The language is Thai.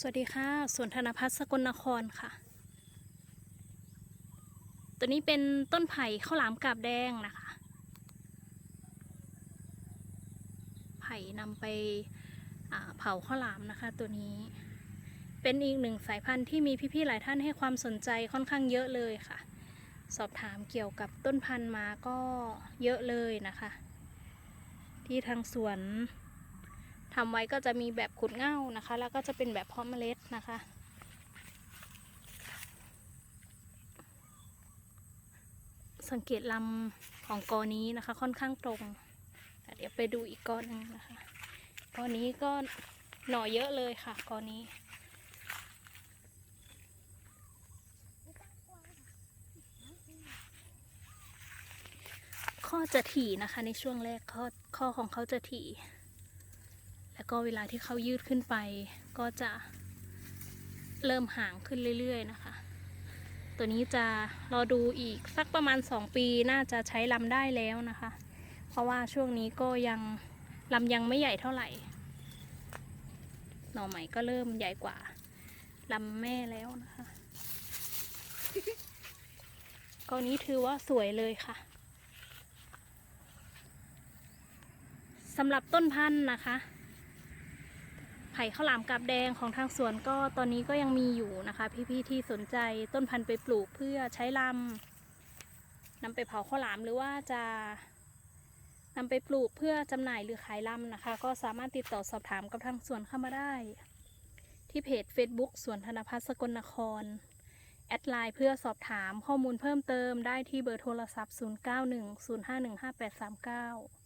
สวัสดีค่ะสวนธนพัฒน์สกลนครค่ะ ตัวนี้เป็นต้นไผ่ข้าวหลามกาบแดงนะคะ ไผ่นำไปเผาข้าวหลามนะคะตัวนี้ เป็นอีกหนึ่งสายพันธุ์ที่มีพี่ๆหลายท่านให้ความสนใจค่อนข้างเยอะเลยค่ะ สอบถามเกี่ยวกับต้นพันธุ์มาก็เยอะเลยนะคะ ที่ทางสวน ทำไว้ก็จะมีแบบขุดเง่านะคะ แล้วก็จะเป็นแบบเพาะเมล็ดนะคะ สังเกตลำของกอนี้นะคะ ค่อนข้างตรง เดี๋ยวไปดูอีกก้อนหนึงนะคะกอนี้ก็หน่อเยอะเลยค่ะกอนี้ข้อจะถี่นะคะในช่วงแรกข้อข้อของเขาจะถี่ แล้วก็เวลาที่เขายืดขึ้นไป ก็จะเริ่มห่างขึ้นเรื่อยๆนะคะ ตัวนี้จะรอดูอีกสักประมาณ 2 ปีน่าจะใช้ลำได้แล้วนะคะ เพราะว่าช่วงนี้ก็ยังลำยังไม่ใหญ่เท่าไหร่ หน่อใหม่ก็เริ่มใหญ่กว่าลำแม่แล้วนะคะก็นี้ถือว่าสวยเลยค่ะสำหรับต้นพันธุ์นะคะ ไผ่ข้าวหลามกับแดงของทางสวนก็ตอนนี้ก็ยังมีอยู่นะคะ พี่ๆที่สนใจต้นพันธุ์ไปปลูกเพื่อใช้ลำนำไปเผาข้าวหลามหรือว่าจะนำไปปลูกเพื่อจำหน่ายหรือขายลำนะคะ ก็สามารถติดต่อสอบถามกับทางสวนเข้ามาได้ ที่เพจ Facebook สวนธนพัฒน์สกลนคร แอดไลน์เพื่อสอบถามข้อมูลเพิ่มเติมได้ที่เบอร์โทรศัพท์ 0910515839